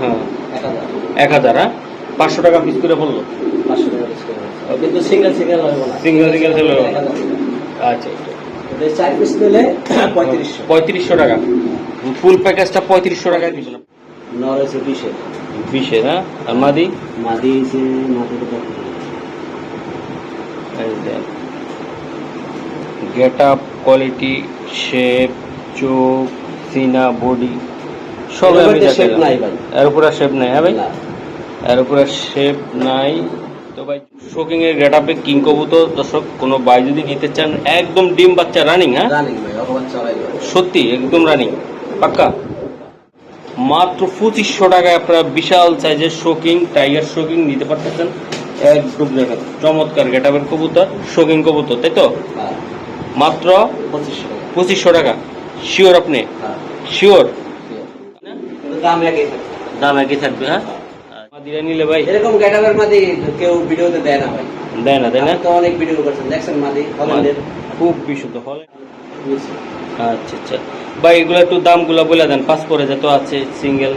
হ্যাঁ এক হাজার। এক হ্যাঁ? পাঁচশো টাকা পিস করে বলল। পাঁচশো টাকা পিস করে। কিন্তু সিঙ্গেল হবে না হলে। না। আচ্ছা এদের চার পিস নিলে পঁয়ত্রিশশো। পঁয়ত্রিশশো টাকা। ফুল প্যাকেজটা পঁয়ত্রিশশো টাকায় দিবেন নর হচ্ছে বিশে। বিশে আর মাদি? মাদি হচ্ছে মাদি গেট আপ কোয়ালিটি শেপ চোখ সিনা বডি সব এর আমি মধ্যে নাই ভাই। এর উপরে শেপ নাই হ্যাঁ ভাই? এর উপরে শেপ নাই। তো ভাই শোকিং এর গেট আপে কিং কবুতর দর্শক কোনো বাই যদি নিতে চান একদম ডিম বাচ্চা রানিং হ্যাঁ? রানিং ভাই অকমান সত্যি একদম রানিং পাক্কা? মাত্র পঁচিশশো টাকায় আপনারা বিশাল সাইজের শোকিং টাইগার শোকিং নিতে পারতেছেন। একদম দেখেন চমৎকার গেটাবের কবুতর শোকিং কবুতর তাই তো? হ্যাঁ। মাত্র পঁচিশশো টাকা। শিওর আপনি? হ্যাঁ। শিওর কিন্তু দাম একই থাকে দাম একই থাকবে হ্যাঁ? মাদিরা নিলে ভাই। এরকম গ্যাটাবের মাদি কেউ ভিডিওতে দেয় না ভাই। দেয় না তাই না? তো অনেক ভিডিও করছেন দেখছেন মাদি হল্যান্ডের খুব বিশুদ্ধ হলে আচ্ছা আচ্ছা। ভাই এগুলো একটু দামগুলো বলে দেন। পাঁচ পরে যত আছে সিঙ্গেল।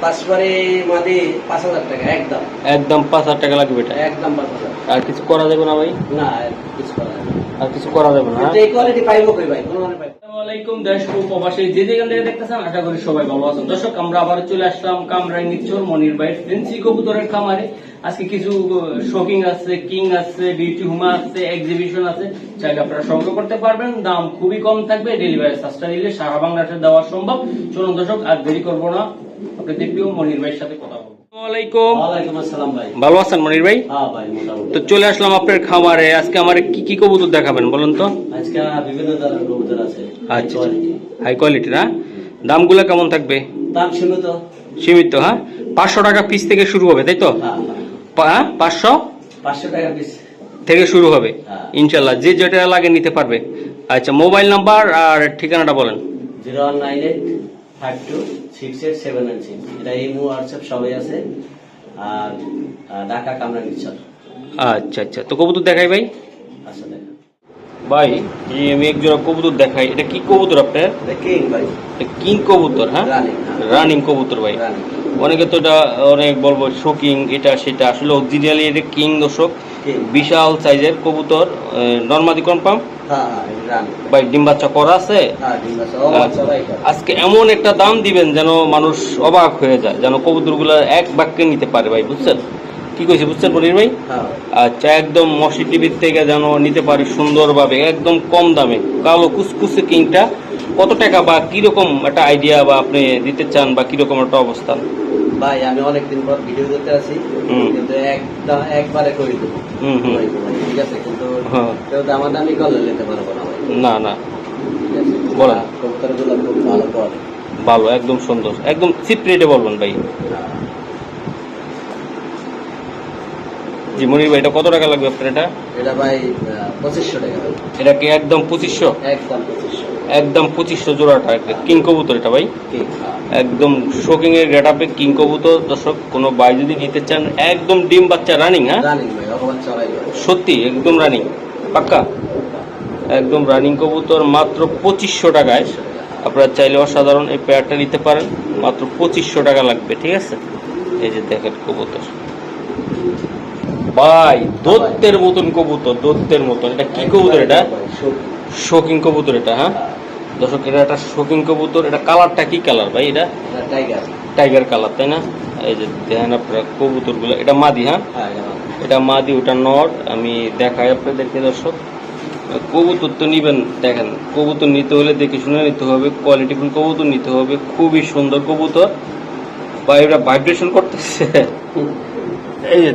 পাঁচবারে মাদি পাঁচ হাজার টাকা একদম। একদম পাঁচ হাজার টাকা লাগবে এটা। একদম পাঁচ হাজার। আর কিছু করা যাবে না ভাই? না আর কিছু করা যাবে না। আর কিছু করা যাবে না হ্যাঁ? এই কোয়ালিটি পাইবো কই ভাই? কোনো মানে পাইবো আসসালামাইকুম দেশ ও প্রবাসী যে যেখান থেকে দেখতেছেন আশা করি সবাই ভালো আছেন। দর্শক আমরা আবার চলে আসলাম কামরাই নিচ্ছর মনির ভাই ফেন্সি কবুতরের খামারে। আজকে কিছু শোকিং আছে কিং আছে বিউটি হুমা আছে এক্সিবিশন আছে। চাইলে আপনারা সংগ্রহ করতে পারবেন। দাম খুবই কম থাকবে। ডেলিভারি চার্জটা দিলে সারা বাংলাদেশে দেওয়া সম্ভব। চলুন দর্শক আর দেরি করব না। আপনাদের প্রিয় মনির ভাইয়ের সাথে কথা বলব। ভালো আছেন মনির ভাই? হ্যাঁ তো চলে আসলাম আপনার খামারে। আজকে আমার কি কি কবুতর দেখাবেন বলুন তো? আজকে বিভিন্ন ধরনের কবুতর আছে। আচ্ছা কোয়ালিটি হাই হ্যাঁ দামগুলো কেমন থাকবে? দাম সীমিত। হ্যাঁ? পাঁচশো টাকা পিস থেকে শুরু হবে তাই তো? হ্যাঁ হ্যাঁ? পাঁচশো? পাঁচশো টাকা পিস থেকে শুরু হবে। হ্যাঁ। ইনশাল্লাহ যে যেটা লাগে নিতে পারবে। আচ্ছা মোবাইল নাম্বার আর ঠিকানাটা বলেন। Zero one nine eight five two six eight seven nine six এটা ইমো হোয়াটসঅ্যাপ সবাই আছে। আর ঢাকা কামরা নিচ্ছর আচ্ছা আচ্ছা। তো কবুতর দেখাই ভাই। আচ্ছা দেখা। ভাই এই আমি এক জোড়া কবুতর দেখাই। এটা কি কবুতর আপনার? কিং ভাই। কিং কবুতর হ্যাঁ? রানিং হ্যাঁ। কবুতর ভাই। অনেকে তো এটা অনেক বলব শোকিং এটা সেটা। আসলে অরিজিনালি এটা কিং দর্শক। বিশাল সাইজের কবুতর নর্মাদি কনফার্ম? হ্যাঁ হ্যাঁ ভাই ডিম বাচ্চা করা আছে? হ্যাঁ আচ্ছা। আজকে এমন একটা দাম দিবেন যেন মানুষ অবাক হয়ে যায় যেন কবুতরগুলো এক বাক্যে নিতে পারে ভাই বুঝছেন? কি কইছে বুঝছেন বলির ভাই? আচ্ছা একদম মসি টিভির থেকে যেন নিতে পারি সুন্দরভাবে একদম কম দামে। কালো কুসকুসে কিংটা কত টাকা বা কীরকম একটা আইডিয়া বা আপনি দিতে চান বা কীরকম একটা অবস্থান? ভাই আমি অনেকদিন পর ভিডিও করতে আছি হুম। কিন্তু একদম একবারে করে দেবো? ঠিক আছে কিন্তু হ্যাঁ। কেউ দামার দামি করলে নিতে পারব না না না। বলেন। কবুতর খুব ভালো করে ভালো একদম সুন্দর একদম চিপ রেটে বলবেন ভাই। জি মনির ভাই এটা কত টাকা লাগবে আপনার এটা? এটা ভাই পঁচিশশো টাকা এটা কি একদম পঁচিশশো? একদম পঁচিশশো। একদম পঁচিশশো জোড়াটা কিং কবুতর এটা ভাই। একদম শোকিং এর গেট আপে কিং কবুতর দর্শক কোনো বাই যদি নিতে চান একদম ডিম বাচ্চা রানিং হ্যাঁ? সত্যি একদম রানিং পাক্কা? একদম রানিং কবুতর মাত্র পঁচিশশো টাকায়। আপনারা চাইলে অসাধারণ এই পেয়ারটা নিতে পারেন মাত্র পঁচিশশো টাকা লাগবে ঠিক আছে? এই যে দেখেন কবুতর ভাই দত্তের মতন কবুতর দত্তের মতন। এটা কি কবুতর এটা? শোকিং কবুতর এটা হ্যাঁ? দর্শক এটা একটা শোকিং কবুতর এটা কালারটা কি কালার ভাই এটা? টাইগার টাইগার কালার তাই না? এই যে দেখেন আপনারা কবুতরগুলো এটা মাদি হ্যাঁ? হ্যাঁ এটা মাদি। ওটা নর আমি দেখাই আপনাদেরকে দর্শক। কবুতর তো নিবেন দেখেন কবুতর নিতে হলে দেখে শুনে নিতে হবে কোয়ালিটিফুল কবুতর নিতে হবে খুবই সুন্দর কবুতর। বা এটা ভাইব্রেশন করতেছে। এই যে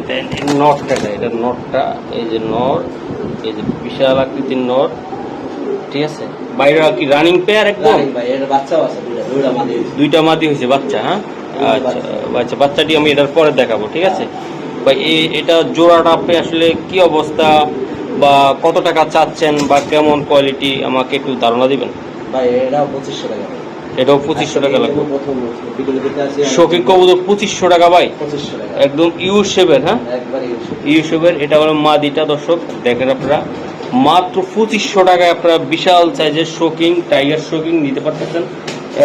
নটটা এটা, এটা নটটা এই যে নর এই যে বিশাল আকৃতির নর। ঠিক আছে। বাইরে কি রানিং পেয়ার একদম? ভাই এটা আছে দুইটা দুইটা মাদি দুইটা মাদি হয়েছে বাচ্চা হ্যাঁ? আচ্ছা আচ্ছা বাচ্চাটি আমি এটার পরে দেখাবো ঠিক আছে? ভাই এটা জোড়াটা আপনি আসলে কি অবস্থা বা কত টাকা চাচ্ছেন বা কেমন কোয়ালিটি আমাকে একটু ধারণা দিবেন। ভাই এটাও পঁচিশশো টাকা। এটাও পঁচিশশো টাকা লাগবে। শৌখিন কবুতর পঁচিশশো টাকা ভাই। একদম ইউ শেপের হ্যাঁ? ইউ শেপের এটা হলো মাদিটা দর্শক। দেখেন আপনারা মাত্র পঁচিশশো টাকায় আপনারা বিশাল সাইজের শোকিং টাইগার শোকিং নিতে পারতেছেন।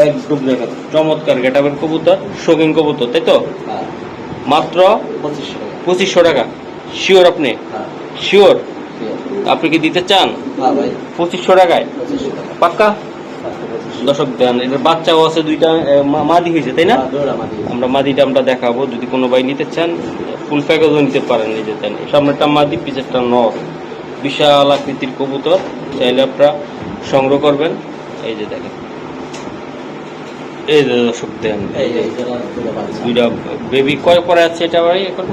একদম দেখেন চমৎকার গেটাবের কবুতর শোকিং কবুতর তাই তো? হ্যাঁ। মাত্র পঁচিশশো টাকা। শিওর আপনি? হ্যাঁ। শিওর আপনি কি দিতে চান? হ্যাঁ পঁচিশশো টাকায়? পাক্কা? দর্শক দেন এটার বাচ্চাও আছে দুইটা মাদি হয়েছে তাই না? হ্যাঁ, আমরা মাদিটা আমরা দেখাবো যদি কোনো ভাই নিতে চান ফুল প্যাকেজও নিতে পারেন নিজে দেন সামনেটা মাদি পিছেরটা নর বিশাল আকৃতির কবুতর চাইলে আপনারা সংগ্রহ করবেন। এই যে দেখেন। এই যে দর্শক দেন। দুইটা বেবি কয় পরে আছে এটা ভাই এখন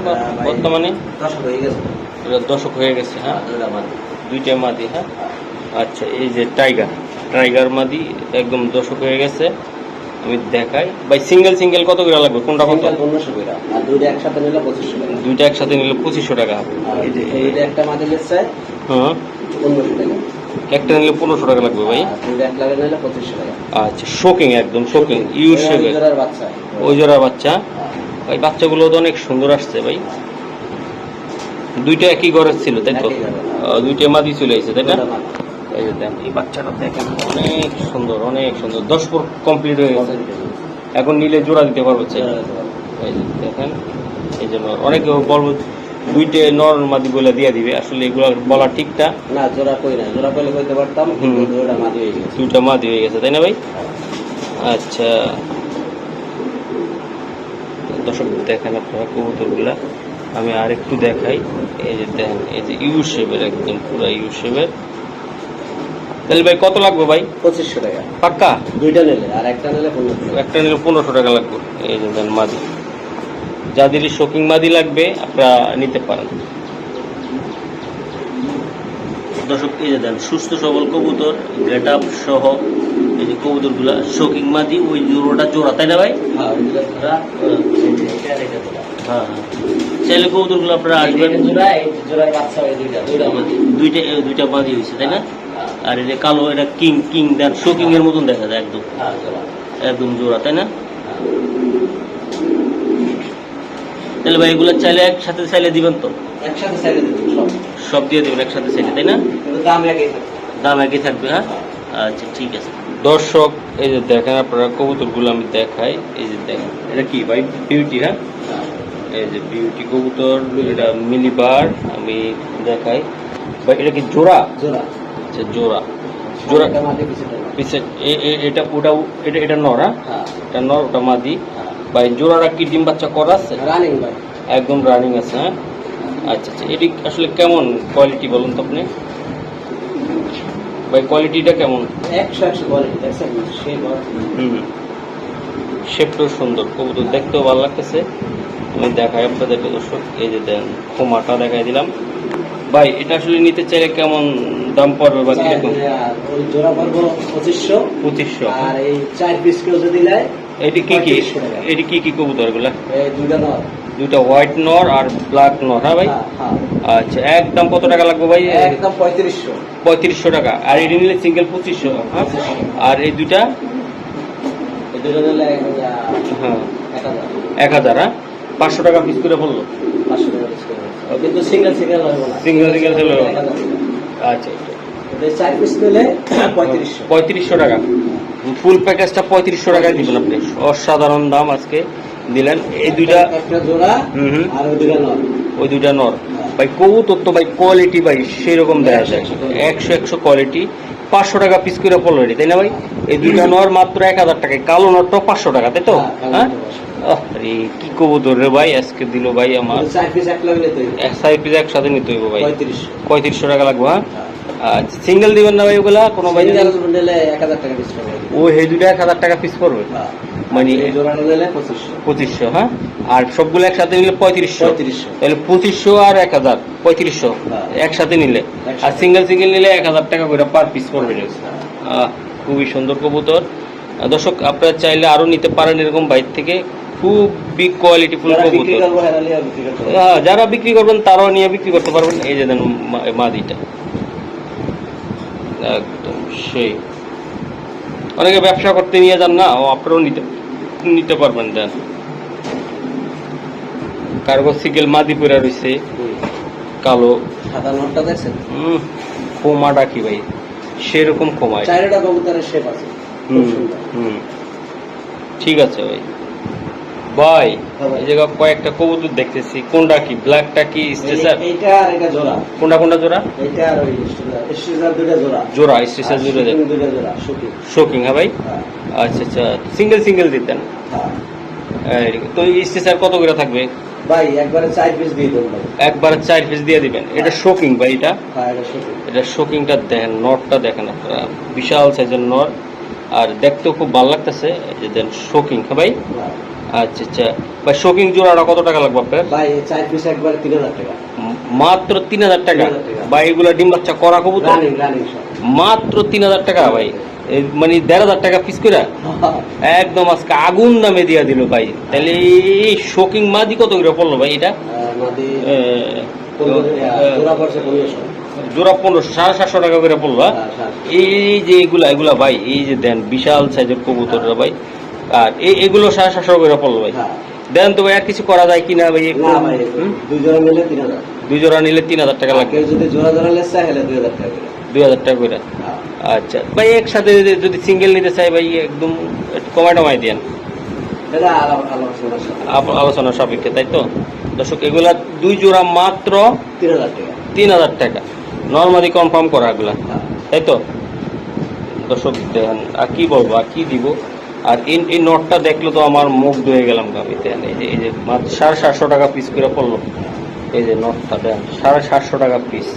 বর্তমানে? দশক হয়ে গেছে। এটা দশক হয়ে গেছে হ্যাঁ? দুইটা মাদি হ্যাঁ? আচ্ছা এই যে টাইগার। টাইগার মাদি একদম দশক হয়ে গেছে। আমি দেখাই। ভাই সিঙ্গেল সিঙ্গেল কত করে লাগবে? কোনটা কত? পনেরোশো করে। আর দুইটা একসাথে নিলে পঁচিশশো টাকা। দুইটা একসাথে নিলে পঁচিশশো টাকা হবে। এইটা একটা লেগছে হ্যাঁ। পনেরোশো টাকা। একটা নিলে পনেরোশো টাকা লাগবে ভাই। আচ্ছা শোকিং একদম শোকিং ইউ এরা শেপের ওই জোড়া বাচ্চা। হ্যাঁ। ভাই বাচ্চাগুলো তো অনেক সুন্দর আসছে ভাই। দুইটা একই ঘরের ছিল তাই তো? দুইটা মাদি চলে আসছে তাই না। এই দেন এই বাচ্চাটা দেখেন অনেক সুন্দর অনেক সুন্দর। দশ ফুট কমপ্লিট হয়ে গেছে। এখন নিলে জোড়া দিতে পারব এই দেখেন এই জন্য অনেকে বলব দুইটে নর মাদি বলে দিয়ে দিবে। আসলে এগুলো বলা ঠিকটা না। জোড়া কই না। জোড়া কইলে কইতে পারতাম। কিন্তু মাদি হয়ে গেছে। দুইটা মাদি হয়ে গেছে তাই না ভাই? আচ্ছা। দর্শক দেখেন আপনারা কবুতরগুলা। আমি আর একটু দেখাই। এই যে দেখেন এই যে ইউ শেপের একদম পুরো ইউ শেপের তাহলে ভাই কত লাগবে ভাই? পঁচিশশো টাকা। পাক্কা? দুইটা নিলে আর একটা নিলে পনেরোশো একটা নিলে পনেরোশো টাকা লাগবে। এই যে দেন মাদি। যাদের শোকিং মাদি লাগবে আপনারা নিতে পারেন। দর্শক এই যে দেন সুস্থ সবল কবুতর গেট আপ সহ এই যে কবুতরগুলা শোকিং মাদি ওই জোড়াটা জোড়া তাই না ভাই? হ্যাঁ হ্যাঁ হ্যাঁ। চাইলে কবুতরগুলো আপনারা আসবেন। দুইটা দুইটা মাদি। দুইটা মাদি হয়েছে তাই না? আর এটা কালো এটা কিং কিং দেন শোকিং এর মতন দেখা যায় একদম। হ্যাঁ একদম জোড়া তাই না? হ্যাঁ। তাহলে ভাই এগুলো চাইলে একসাথে চাইলে দিবেন তো? একসাথে দেবো সব। সব দিয়ে দেবেন একসাথে চাইলে তাই না? দাম একই থাকে দাম একই থাকবে হ্যাঁ? আচ্ছা ঠিক আছে। দর্শক এই যে দেখেন আপনারা কবুতরগুলো আমি দেখাই। এই যে দেখেন এটা কি ভাই? বিউটি হ্যাঁ? এই যে বিউটি কবুতর এটা মিলিবার আমি দেখাই। ভাই এটা কি জোড়া? জোড়া। আচ্ছা জোড়া। জোড়া এ- এটা ওটা এটা এটা নর হ্যাঁ। এটা নর ওটা মাদি। হ্যাঁ। ভাই জোড়াটা কি ডিম বাচ্চা করা আছে? রানিং ভাই। একদম রানিং আছে হ্যাঁ? আচ্ছা আচ্ছা এটি আসলে কেমন কোয়ালিটি বলুন তো আপনি? ভাই কোয়ালিটিটা কেমন? একশো একশো কোয়ালিটি দেখছেন? হুম শেপটাও সুন্দর কবুতর দেখতেও ভালো লাগতেছে। আমি দেখাই আপনাদেরকে দর্শক এই যে দেন খোমাটা দেখাই দিলাম। ভাই এটা আসলে নিতে চাইলে কেমন দাম পড়বে বা কীরকম? ওই জোড়া পড়ব পঁচিশশো। পঁচিশশো। আর এই চার পিস কেউ যদি নেয় এটি কি কি? এটি কি কি কবুতর এই দুইটা নর। দুইটা হোয়াইট নর আর ব্ল্যাক নর হ্যাঁ ভাই? হ্যাঁ, হ্যাঁ। আচ্ছা একদম কত টাকা লাগবে ভাই? একদম পঁয়ত্রিশশো। পঁয়ত্রিশশো টাকা। আর এটি নিলে সিঙ্গেল পঁচিশশো হ্যাঁ? আর এই দুইটা? এই দুটো নিলে এক হাজার। হ্যাঁ এক হাজার হ্যাঁ? পাঁচশো টাকা পিস করে বলল। পাঁচশো টাকা discount আছে। কিন্তু সিঙ্গেল সিঙ্গেল হবে না Single single হলে হবে। না। এক হাজার টাকা। আচ্ছা চার পিস নিলে পঁয়ত্রিশশো পঁয়ত্রিশশো টাকা। ফুল প্যাকেজটা পঁয়ত্রিশশো টাকায় দিবেন আপনি। অসাধারণ দাম আজকে দিলেন। এই দুইটা একটা জোড়া হুম হুম। আর ওই দুটা নর। ওই দুইটা নর। ভাই কবুতর তো ভাই কোয়ালিটি ভাই সেরকম দেখা যায়। একশো একশো কোয়ালিটি পাঁচশো টাকা পিস করে পড়ল তাই না ভাই? এই দুইটা নর মাত্র এক হাজার টাকায়। কালো নরটাও পাঁচশো টাকা তাই তো? হ্যাঁ, কালো হ্যাঁ নরটা 500 রে কি কবুতর রে ভাই? আজকে দিল ভাই আমার চার পিস এক লাগলে তো এক একসাথে নিতে হইব ভাই। পঁয়ত্রিশশো টাকা লাগবে হ্যাঁ? আচ্ছা সিঙ্গেল দিবেন না ভাই ওগুলা? কোনো ভাই? সিঙ্গেল ও এই দুইটা এক হাজার টাকা পিস পড়বে? হ্যাঁ। মানে পঁচিশশো। হ্যাঁ? আর সবগুলো একসাথে নিলে পঁয়ত্রিশশো। তাহলে পঁচিশশো আর এক হাজার পঁয়ত্রিশশো হ্যাঁ। একসাথে নিলে। আর সিঙ্গেল সিঙ্গেল নিলে এক হাজার টাকা করে পার পিস পড়বে খুবই সুন্দর কবুতর। দর্শক আপনারা চাইলে আরও নিতে পারেন এরকম বাইর থেকে। খুব বিগ কোয়ালিটি ফুল যারা বিক্রি কবুতর। হ্যাঁ, যারা বিক্রি করবেন তারাও নিয়ে বিক্রি করতে পারবেন। এই যে দেন মাদিটা। একদম সেই। অনেকে ব্যবসা করতে নিয়ে যান না ও আপনারাও নিতে নিতে পারবেন দেন। কার্গো সিগেল মাদি পরে রয়েছে কালো। সাদা নোটটা দেখছেন? উম, খোমাটা কি ভাই? সেরকম খোমায় চারটা কবুতরের শেপ আছে। হুম হুম। ঠিক আছে ভাই। ভাই হ্যাঁ এই জায়গা কয়েকটা কবুতর দেখতেছি। কোনটা কি ব্ল্যাকটা কি স্টেসার এই- আর এটা জোড়া। কোনটা কোনটা জোড়া? এইটা আর ওই স্ট্রিজার দুইটা জোড়া। জোড়া স্টেসার জোড়া। দুইটা জোড়া শুটিং। শোকিং হ্যাঁ ভাই? হ্যাঁ। আচ্ছা আচ্ছা। সিঙ্গেল সিঙ্গেল দিতেন। হ্যাঁ। তো এই স্টেসার কত করে থাকবে? ভাই একবারে চার পিস দিয়ে একবার চার পিস দিয়ে দিবেন। এটা শোকিং ভাই এটা? হ্যাঁ এটা শোকিংটা দেখেন নটটা দেখেন আপনারা। বিশাল সাইজের নট। আর দেখতেও খুব ভালো লাগতেছে। যে দেন শোকিং হ্যাঁ ভাই? হ্যাঁ। আচ্ছা আচ্ছা। ভাই শোকিং জোড়াটা কত টাকা লাগবে আপনার? ভাই চার পিস একবারে তিন হাজার টাকা। মাত্র তিন হাজার টাকা? ভাই এগুলা ডিম বাচ্চা করা কবুতর? মাত্র তিন হাজার টাকা ভাই। মানে দেড় হাজার টাকা পিস করে একদম আজকে আগুন নামে দিয়া দিল ভাই। তাহলে এই শোকিং মাদি কত করে পড়ল ভাই এটা? জোড়া পনেরোশো। সাড়ে সাতশো টাকা করে পড়ল হ্যাঁ? এই যে এগুলা এগুলা ভাই এই যে দেন বিশাল সাইজের কবুতররা ভাই। আর এগুলো সাড়ে সাতশো করে পড়ল ভাই। হ্যাঁ। দেন তো ভাই আর কিছু করা যায় কিনা ভাই? দুই জোড়া নিলে তিন হাজার। দুই জোড়া নিলে তিন হাজার টাকা লাগবে। যদি জোড়া জোড়া চায় তাহলে দুই হাজার টাকা দুই হাজার টাকা করে? হ্যাঁ। আচ্ছা। ভাই একসাথে যদি- সিঙ্গেল নিতে চাই ভাই একদম কমায় টমায় দেন। আলোচনার আলোচনা সাপেক্ষে তাই তো? দর্শক এগুলা দুই জোড়া মাত্র তিন হাজার টাকা। তিন হাজার টাকা। নর্মালি কনফার্ম করা এগুলা হ্যাঁ। তাই তো? দর্শক দেখেন আর কি বলব আর কি দিব? আর এই এই নটটা দেখলে তো আমার মুখ ধুয়ে গেলাম গামিতে এই যে এই যে সাড়ে সাতশো টাকা পিস করে পড়ল। এই যে নটটা দেন সাড়ে সাতশো টাকা পিস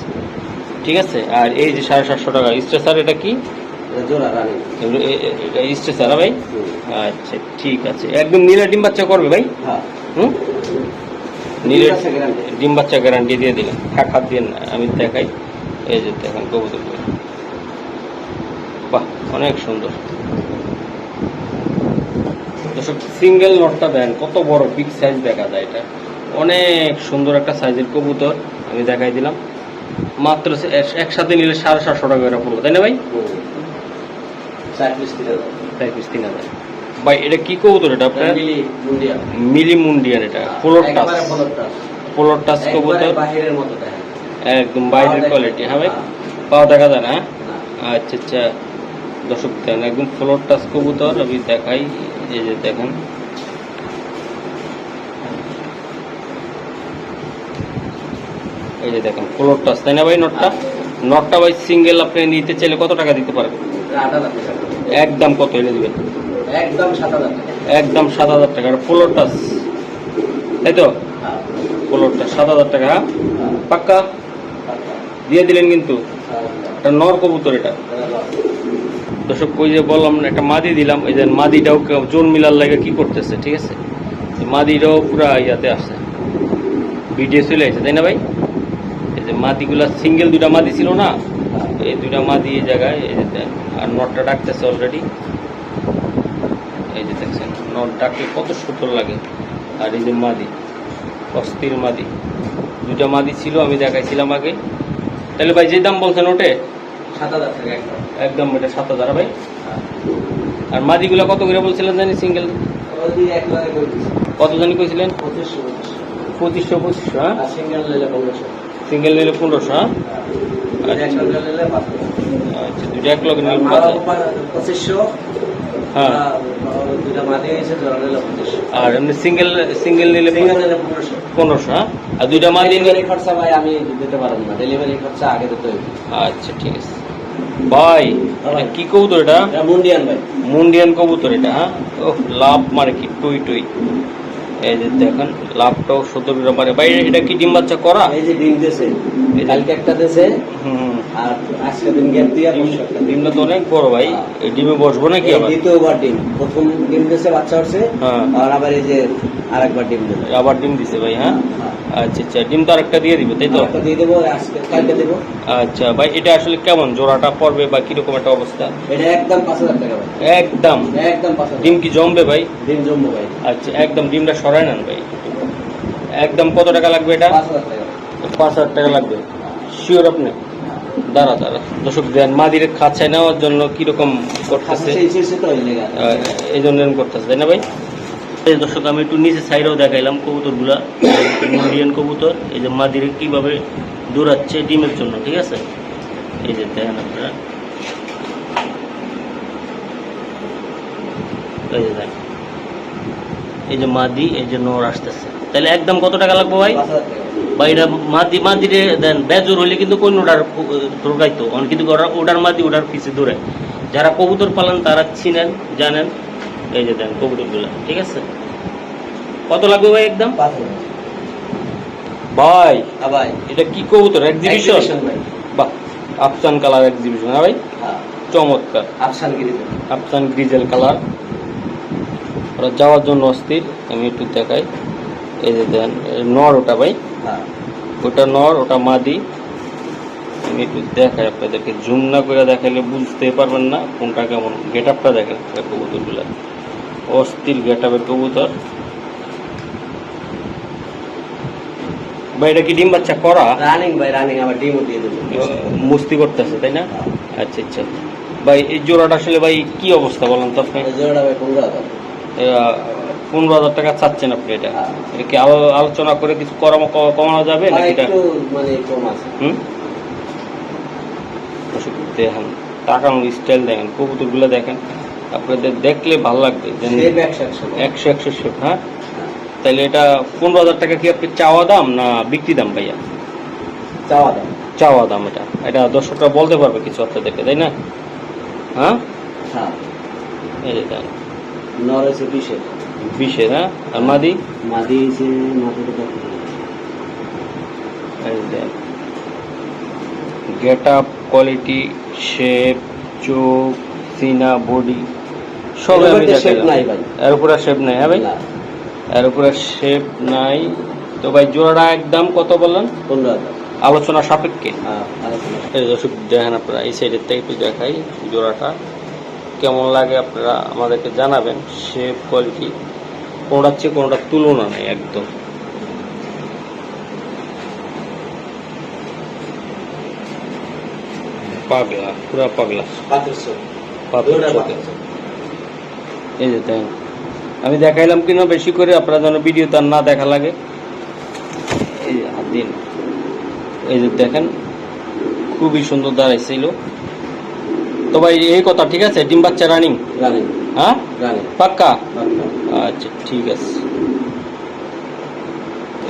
ঠিক আছে? আর এই যে সাড়ে সাতশো টাকা স্ট্রেসার এটা কি? এটা স্ট্রেসার ভাই? আচ্ছা ঠিক আছে। একদম নীলা ডিম বাচ্চা করবে ভাই? হ্যাঁ। হুম? নীলের ডিম বাচ্চা গ্যারান্টি দিয়ে দিলেন হাত হাত দিয়ে আমি দেখাই। এই যে দেখেন কবুতর বাহ অনেক সুন্দর। দর্শক সিঙ্গেল নটটা দেন কত বড় বিগ সাইজ দেখা যায় এটা। অনেক সুন্দর একটা সাইজের কবুতর আমি দেখাই দিলাম। মাত্র একসাথে নিলে সাড়ে সাতশো টাকা করে পড়ল তাই না ভাই? চার পিস তিন হাজার। তাই পিস তিন হাজার। ভাই এটা কি কবুতর এটা আপনার? মিলি মুন্ডিয়া। মুন্ডিয়ান এটা ফ্লোর টাচ ফ্লোর টাচ কবুতর। একদম বাইরের কোয়ালিটি হ্যাঁ ভাই? হ্যাঁ। পাও দেখা যায়? না। আচ্ছা আচ্ছা। দর্শক দেখেন একদম ফ্লোর টাচ কবুতর, আমি দেখাই, এই যে দেখেন এই যে দেখেন ফ্লোর টাচ তাই না ভাই নটটা নটটা ভাই সিঙ্গেল আপনি নিতে চাইলে কত টাকা দিতে পারবেন একদম কত এনে দিবেন একদম সাত হাজার টাকা একদম সাত হাজার টাকা ফ্লোর টাচ তাই তো। ফ্লোর টাচ সাত হাজার টাকা হ্যাঁ? পাক্কা দিয়ে দিলেন কিন্তু। এটা নর কবুতর এটা। দর্শক ওই যে বললাম না, একটা মাদি দিলাম এই যে মাদিটাও জোন মিলার লাগে কি করতেছে ঠিক আছে? মাদিটাও পুরা ইয়াতে আসছে ভিডিও চলে আসছে তাই না ভাই? এই যে মাদিগুলা সিঙ্গেল দুটা মাদি ছিল না। এই দুটা মাদি এই জায়গায় আর নটটা ডাকতেছে অলরেডি এই যে দেখছেন নট ডাকলে কত সুন্দর লাগে। আর এই যে মাদি অস্থির মাদি। দুটা মাদি ছিল আমি দেখাইছিলাম আগে। তাহলে ভাই যে দাম বলছেন ওটে? একদম একদম এটা সাত হাজার ভাই। হ্যাঁ। আর মাদিগুলা কত করে বলছিলেন জানি সিঙ্গেল। কত জানি কইছিলেন? পঁচিশশো পঁচিশশো। হ্যাঁ? সিঙ্গেল নিলে পনেরোশো। হ্যাঁ? আচ্ছা দুটো এক লগে নিলে মালা পঁচিশশো হ্যাঁ। আর এমনি সিঙ্গেল সিঙ্গেল নিলে পনেরোশো। হ্যাঁ? আর দুইটা মাদি নিলে ডেলিভারি খরচা ভাই আমি দিতে পারব না। ডেলিভারি খরচা আগে দিতে হবে। আচ্ছা ঠিক আছে। ভাই এটা কি কবুতর এটা? মুন্ডিয়ান ভাই। মুন্ডিয়ান কবুতর এটা হ্যাঁ? ও লাভ মারে কি? টুই টুই। এই যে দেখেন লাভটাও সত্তর করে মারে। ভাই এটা কি ডিম বাচ্চা করা? এই যে ডিম দিয়েছে কালকে একটা দিয়েছে হুম। আর আজকে দিন গ্যাপ দিয়ে ডিমটা তো অনেক বড় ভাই। এই ডিমে বসবো নাকি আবার? দ্বিতীয়বার ডিম। প্রথম ডিম দিয়েছে বাচ্চা হচ্ছে। হ্যাঁ। আর আবার এই যে আরেকবার ডিম দেবে আবার ডিম দিছে ভাই হ্যাঁ। আচ্ছা আচ্ছা ডিম তো আরেকটা দিয়ে দিবে তাই তো? একটা দিয়ে দেবো আজকে কালকে দেবো। আচ্ছা ভাই এটা আসলে কেমন? জোড়াটা পড়বে বা কীরকম একটা অবস্থা? এটা একদম পাঁচ হাজার টাকা ভাই। একদম? একদম পাঁচ হাজার ডিম কি জমবে ভাই? ডিম জমবো ভাই। আচ্ছা একদম ডিমটা সরাই নেন ভাই। একদম কত টাকা লাগবে এটা? পাঁচ হাজার টাকা। লাগবে। শিওর আপনি? দাঁড়া দাঁড়া। দর্শক দেন মাদিরে খাঁচায় নেওয়ার জন্য কীরকম করতেছে? এই জন্য করতেছে তাই না ভাই? এই দর্শক আমি একটু নিচে সাইডেও দেখাইলাম কবুতরগুলা ইন্ডিয়ান কবুতর এই যে মাদিরে কীভাবে দৌড়াচ্ছে ডিমের জন্য ঠিক আছে? এই যে দেখেন আপনারা। এই যে দেখেন। এই যে মাদি এই যে নর আসতেছে। তাহলে একদম কত টাকা লাগবে ভাই? টাকা। মাদি মাদিরে দেন বেজর হলে কিন্তু কোন ওটার দুর্গাইতো অন কিন্তু ওটার মাদি ওটার পিছে দূরে যারা কবুতর পালন তারা চিনেন জানেন। এই যে দেন কবুতরগুলো ঠিক আছে? কত লাগবে ভাই একদম? ভাই ভাই। এটা কি কবুতর? এক্সিবিশন বাহ আফসান কালার এক্সিবিশন হ্যাঁ ভাই? চমৎকার। আফসান গিরিতে আফসান গ্রিজেল কালার ওরা যাওয়ার জন্য অস্থির আমি একটু দেখাই। এই যে দেন নর ওটা ভাই। হ্যাঁ। ওটা নর ওটা মাদি। আমি একটু দেখাই আপনাদেরকে। জুম না করে দেখালে বুঝতে পারবেন না কোনটা কেমন। গেট আপটা দেখেন কবুতরগুলো। অস্থির গেট আপের কবুতর। ভাই এটা কি ডিম বাচ্চা করা? রানিং ভাই রানিং আবার ডিমও দিয়ে দেবো। মুস্তি করতেছে তাই না? আচ্ছা আচ্ছা ভাই এই জোড়াটা আসলে ভাই কি অবস্থা বলেন তো আপনি? জোড়াটা ভাই পনেরো হাজার। পনেরো হাজার টাকা চাচ্ছেন আপনি এটা? হ্যাঁ। এটা কি আলোচনা করে কিছু করানো কমানো যাবে নাকি এটা? মানে কম আছে। হুম? দেখেন তাকানোর স্টাইল দেখেন কবুতরগুলো দেখেন। আপনাদের দেখলে ভালো লাগবে। যে একশো একশো। শেপ হ্যাঁ? তাহলে এটা পনেরো হাজার টাকা কি আপনি চাওয়া দাম না বিক্রি দাম ভাইয়া? চাওয়া দাম। চাওয়া দাম এটা। এটা দর্শকরা বলতে পারবে কিছু আপনাদেরকে তাই না? হ্যাঁ? হ্যাঁ। এই যে নর বিশে। বিশে হ্যাঁ? আর মাদি? মাদি কত? গেট আপ কোয়ালিটি শেপ চোখ সিনা বডি। মধ্যে shape নাই ভাই। এর উপরে শেপ নাই হ্যাঁ ভাই? এর উপরে শেপ নাই। তো ভাই জোড়াটা একদম কত বললেন? পনেরো আলোচনা সাপেক্ষে। হ্যাঁ দর্শক দেখেন আপনারা এই সাইডের থেকে একটু দেখাই জোড়াটা। কেমন লাগে আপনারা আমাদেরকে জানাবেন শেপ কোয়ালিটি কোনোটার চেয়ে কোনোটার তুলনা নেই একদম। পাগলা পুরা পাগলা। পাগলা এই যে দেখেন আমি দেখাইলাম কিনা বেশি করে আপনারা যেন ভিডিও তার না দেখা লাগে। এই যে হাত দিন। এই যে দেখেন খুবই সুন্দর দাঁড়াইছিল। তো ভাই এই কথা ঠিক আছে? ডিম বাচ্চা রানিং রানিং হ্যাঁ? রানিং পাক্কা? আচ্ছা ঠিক আছে।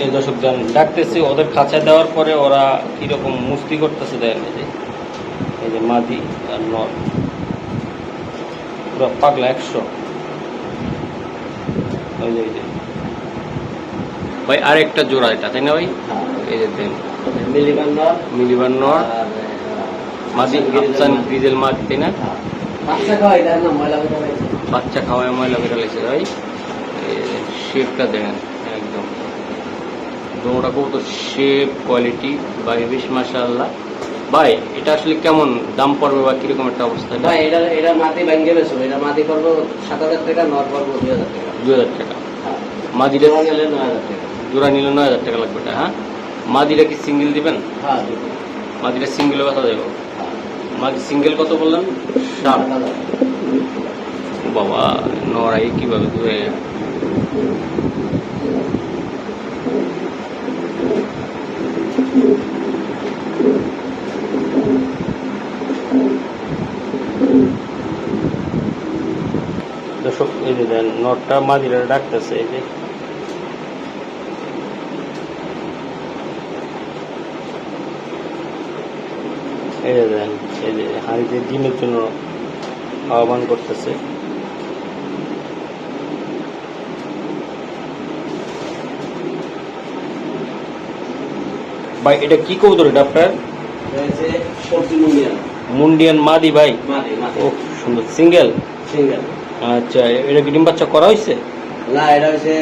এই দর্শক জান ডাকতেছি ওদের খাঁচায় দেওয়ার পরে ওরা কীরকম মুস্তি করতেছে দেখেন এই যে। এই যে মাদি আর নর। পুরো পাগলা একশো। ওই যে ভাই আর একটা জোড়া এটা তাই না ভাই? হ্যাঁ। এই যে দেন। মিলিবান নর মাদি আফসান গ্রিজেল মাদি তাই না? বাচ্চা হয়ে বাচ্চা খাওয়ায় ময়লা বেরো লেগেছে ভাই। শেপটা দেখেন একদম। দোনোটা কত শেপ কোয়ালিটি ভাই বেশ মাশাআল্লাহ। ভাই এটা আসলে কেমন দাম পড়বে বা কীরকম একটা অবস্থা? ভাই এটা এটা মাটি ভেঙে গেছে এটা মাটি করব সাত হাজার টাকা নর করব দুই হাজার টাকা। দুই হাজার টাকা। হ্যাঁ। মাদিটা নিলে নয় হাজার টাকা। জোড়া নিলে নয় হাজার টাকা লাগবে এটা হ্যাঁ? মাদিটা কি সিঙ্গেল দিবেন? হ্যাঁ দুটো। মাদিটা সিঙ্গেলের কথা দেবো? হ্যাঁ। মাদি সিঙ্গেল কত বললেন? সাত বাবা নড়াই কীভাবে ধুয়ে দর্শক এই যে দেন নটটা মাঝিরা ডাকতেছে এই যে। এই যে দেন এই যে হাঁড়িতে ডিমের জন্য আহ্বান করতেছে। ভাই এটা কি কবুতর এটা আপনার? মুন্ডিয়ান মাদি ভাই। ও সুন্দর। সিঙ্গেল? সিঙ্গেল। আচ্ছা এটা কি ডিম বাচ্চা করা হয়েছে না এটা হচ্ছে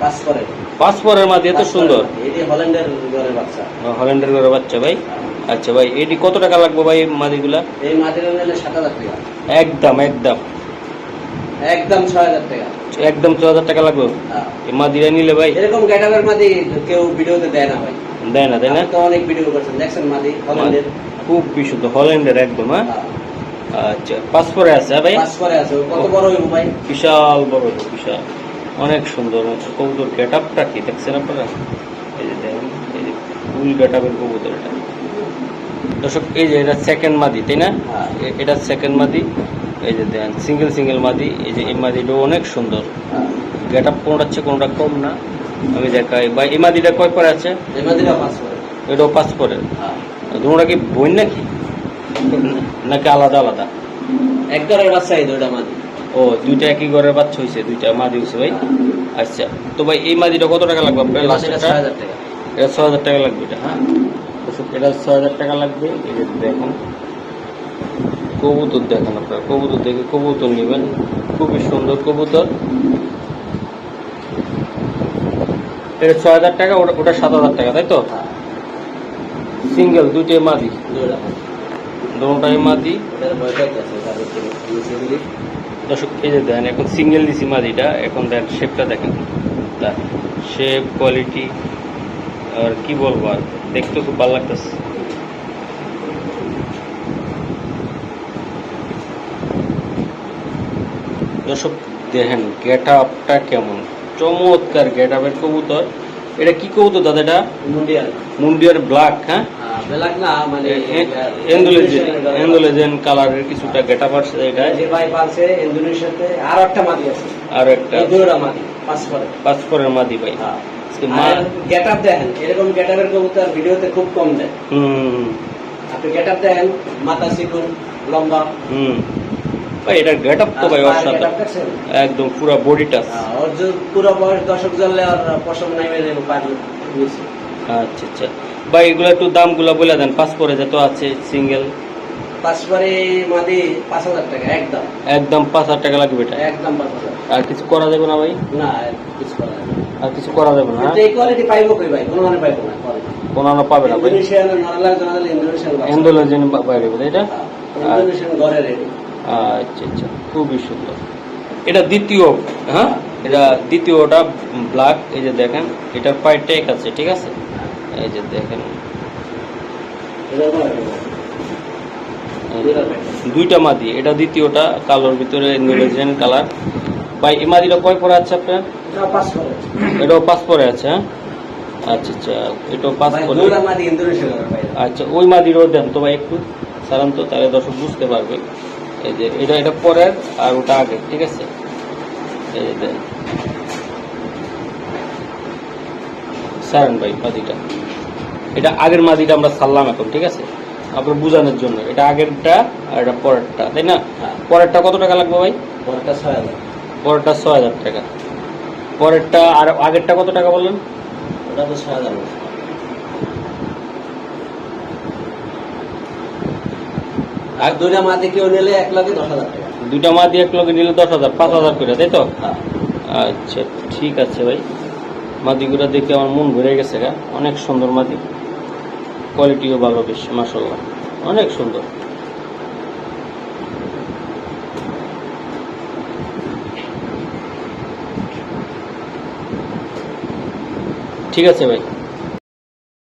পাস করে পাসপোর্টের মাদি এত সুন্দর। এটি হল্যান্ডের ঘরের বাচ্চা। হল্যান্ডের করে বাচ্চা ভাই? আচ্ছা ভাই এটি কত টাকা লাগবে ভাই মাদিগুলা? এই মাটিটা নিলে সাত হাজার টাকা। একদম একদম। একদম ছয় হাজার টাকা। একদম ছ হাজার টাকা লাগবে? হ্যাঁ। এই মাদিরা নিলে ভাই? এরকম ক্যাটাগরির মাদি কেউ ভিডিওতে দেয় না ভাই। দেয় না তাই না? তো অনেক ভিডিও করছেন দেখছেন মাদি হল্যান্ডের। খুব বিশুদ্ধ হল্যান্ডের একদম হ্যাঁ? হ্যাঁ। আচ্ছা পাসপোর্টে আছে হ্যাঁ ভাই? আছে কত বড় হইব ভাই? বিশাল বড় বিশাল। অনেক সুন্দর কবুতর। গেট আপটা কি দেখছেন আপনারা? এই যে দেখেন এই যে ফুল গেট আপের কবুতর এটা। দর্শক এই যে এটা সেকেন্ড মাদি তাই না? হ্যাঁ। এটা সেকেন্ড মাদি এই যে দেখেন সিঙ্গেল সিঙ্গেল মাদি এই যে এই মাদিটা অনেক সুন্দর। হ্যাঁ। গেট আপ কোনটা হচ্ছে কোনটা কম না। আমি দেখাই বা এই মাদিটা কয় পরে আছে? এটাও পাঁচ পরে। তোমরা কি বই নাকি? নাকি আলাদা আলাদা? এক ঘরের বাচ্চা এই দুইটা মাদি। ও দুইটা একই ঘরের বাচ্চা হয়েছে দুইটা মাদি হয়েছে ভাই? আচ্ছা তো ভাই এই মাদিটা কত টাকা লাগবে আপনার ছয় হাজার টাকা। এটা ছয় হাজার টাকা লাগবে এটা হ্যাঁ? এটা ছয় হাজার টাকা লাগবে যে দেখুন। কবুতর দেখেন আপনারা কবুতর দেখে কবুতর নেবেন। খুবই সুন্দর কবুতর। এটা ছয় হাজার টাকা ওটা ওটা সাত হাজার টাকা তাই তো? হ্যাঁ। সিঙ্গেল দুইটাই মাদি। দুইটা মাদি দর্শক এই যে এখন সিঙ্গেল দিছি মাদিটা এখন দেখেন শেপটা দেখেন। শেপ কোয়ালিটি আর কি বলব আর দেখতে খুব ভালো লাগতেছে। দর্শক দেখেন গেট আপটা কেমন? চমৎকার গেট আপের কবুতর। এটা কি কবুতর দাদা এটা? মুন্ডিয়াল। মুন্ডিয়ার ব্ল্যাক হ্যাঁ। মানে কালারের কিছুটা গেট আপ আছে এটা যে ভাই পালছে ইন্দোনেশিয়াতে আর একটা মাদি আছে। আর একটা এই দুইটা মাদি পাঁচ করে পাসপোর্টের মাদি ভাই। হ্যাঁ। গেট আপ দেখেন এরকম গেট আপের কবুতর ভিডিওতে খুব কম দেয়। হুম। আপনি গেট আপ দেখেন মাথা লম্বা। হুম। ভাই এটা গেট আপ তো ভাই অসাধারণ। একদম পুরো বডি টাচ হ্যাঁ, ওর পুরো বয়স দশক জ্বললে আর পশম বুঝছি আচ্ছা আচ্ছা। ভাই এগুলো একটু দামগুলো বলে দেন পাসপোর্টে যত আছে সিঙ্গেল পাঁচ পরে মাদি পাঁচ হাজার টাকা একদম। একদম পাঁচ হাজার টাকা লাগবে এটা? একদম পাঁচ হাজার। আর কিছু করা যাবে না ভাই? না কিছু করা যাবে আর কিছু করা যাবে না হ্যাঁ? এই কোয়ালিটি পাইবো কই ভাই? কোনো মানে পাইবো না কোনো পাবে না ভাই? ইন্দোনেশিয়ান জনাল ইন্দোনেশিয়ান বাইরে বোধ এটা? হ্যাঁ, ইন্দোনেশিয়ান রেডি আচ্ছা আচ্ছা খুবই সুন্দর। এটা দ্বিতীয় হ্যাঁ? এটা দ্বিতীয়টা ব্ল্যাক এই যে দেখেন এটার পায়ে টেক আছে ঠিক আছে? এই যে দেখেন। দুইটা মাদি এটা দ্বিতীয়টা কালোর ভিতরে ইন্দোলেজিয়ান কালার। ভাই এই মাদিটা কয় পরে আছে আপনার? এটাও পাঁচ পরে আছে হ্যাঁ? আচ্ছা আচ্ছা এটাও পাঁচ ভাই, পরে। আচ্ছা ওই মাদিরও দেন তো ভাই একটু। সারান তো তাহলে দর্শক বুঝতে পারবে। এই যে এটা এটা পরের আর ওটা আগে ঠিক আছে? এই যে দেন। সারান ভাই মাদিটা। এটা আগের মাদিটা আমরা সারলাম এখন ঠিক আছে? আপনার বোঝানোর জন্য। এটা আগেরটা আর এটা পরেরটা তাই না? হ্যাঁ। পরেরটা কত টাকা লাগবে ভাই? পরেরটা ছয় হাজার। পরেরটা ছয় হাজার টাকা। পরেরটা আর আগেরটা কত টাকা বললেন? ওটা তো ছয় হাজার আর দুইটা মাদি কেউ নিলে এক লাখে দশ হাজার টাকা। দুইটা মা দিয়ে এক লগে নিলে দশ হাজার পাঁচ হাজার করে তাই তো? হ্যাঁ। আচ্ছা ঠিক আছে ভাই। মাদিগুলো দেখে আমার মন ভরে গেছে গা। অনেক সুন্দর মাদি কোয়ালিটিও ভালো বেশ মাসাল্লাহ অনেক সুন্দর। ঠিক আছে ভাই।